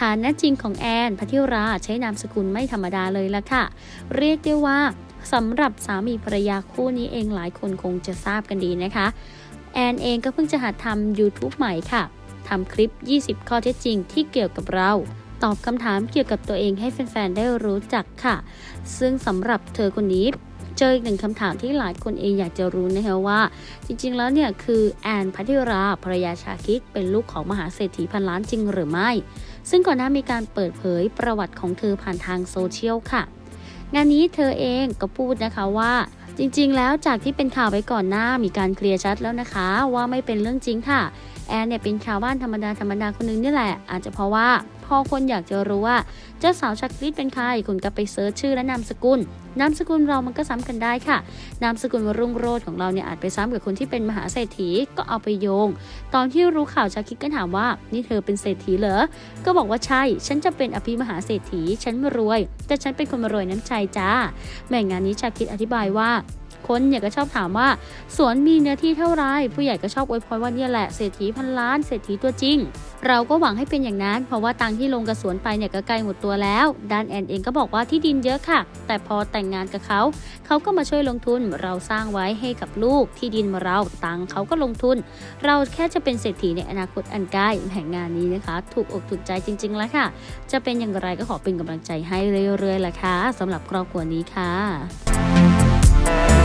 ฐานะจริงของแอนพัทิราใช้นามสกุลไม่ธรรมดาเลยละค่ะ เรียกได้ว่าสำหรับสามีภรรยาคู่นี้เองหลายคนคงจะทราบกันดีนะคะ แอนเองก็เพิ่งจะหัดทำ YouTube ใหม่ค่ะทำคลิป 20 ข้อเท็จจริงที่เกี่ยวกับเราตอบคำถามเกี่ยวกับตัวเองให้แฟนๆ ได้รู้จักค่ะ ซึ่งสำหรับเธอคนนี้ เจออีกหนึ่งคำถามที่หลายคนเองอยากจะรู้นะคะว่า จริงๆแล้วเนี่ยคือแอนพัทิราภรรยาชาคิดเป็นลูกของมหาเศรษฐีพันล้านจริงหรือไม่ ซึ่งก่อนหน้ามีการเปิดเผยประวัติของเธอผ่านทางโซเชียลค่ะ งานนี้เธอเองก็พูดนะคะว่าจริงๆ แล้วจากที่เป็นข่าวไปก่อนหน้ามีการเคลียร์ชัดแล้วนะคะ ว่าไม่เป็นเรื่องจริงค่ะ แอนเนี่ยเป็นชาวบ้านธรรมดาธรรมดาคนนึงนี่แหละ อาจจะเพราะว่า พอคนอยากจะรู้ว่า เจ้าสาวชักลิดเป็นใครคุณก็ไปเซิร์ชชื่อและนามสกุล นามสกุลเรามันก็ซ้ำกันได้ค่ะ นามสกุลวรุ่งโรจน์ของเราเนี่ยอาจไปซ้ำกับคนที่เป็นมหาเศรษฐีก็เอาไปโยง ตอนที่รู้ข่าวชาคิดก็ถามว่า นี่เธอเป็นเศรษฐีเหรอ ก็บอกว่าใช่ ฉันจะเป็นอภิมหาเศรษฐี ฉันม่รวย แต่ฉันเป็นคนมารวยน้ำใจจ้า แม่งานนี้ชาคิดอธิบายว่าคนเนี่ยก็ชอบถามว่าสวนมีเนื้อที่เท่าไรผู้ใหญ่ก็ชอบอวยพรว่าเนี่ยแหละเศรษฐีพันล้านเศรษฐีตัวจริง เราก็หวังให้เป็นอย่างนั้น เพราะว่าตังที่ลงกับสวนไปเนี่ยก็ใกล้หมดตัวแล้วด้านแอนเองก็บอกว่าที่ดินเยอะค่ะ แต่พอแต่งงานกับเขา เขาก็มาช่วยลงทุนเราสร้างไว้ให้กับลูกที่ดินมาเราตังเขาก็ลงทุน เราแค่จะเป็นเศรษฐีในอนาคตอันใกล้แห่งงานนี้นะคะ ถูกอกถูกใจจริง ๆ แล้วค่ะ จะเป็นอย่างไรก็ขอเป็นกำลังใจให้เรื่อยๆแหละค่ะสำหรับครอบครัวนี้ค่ะ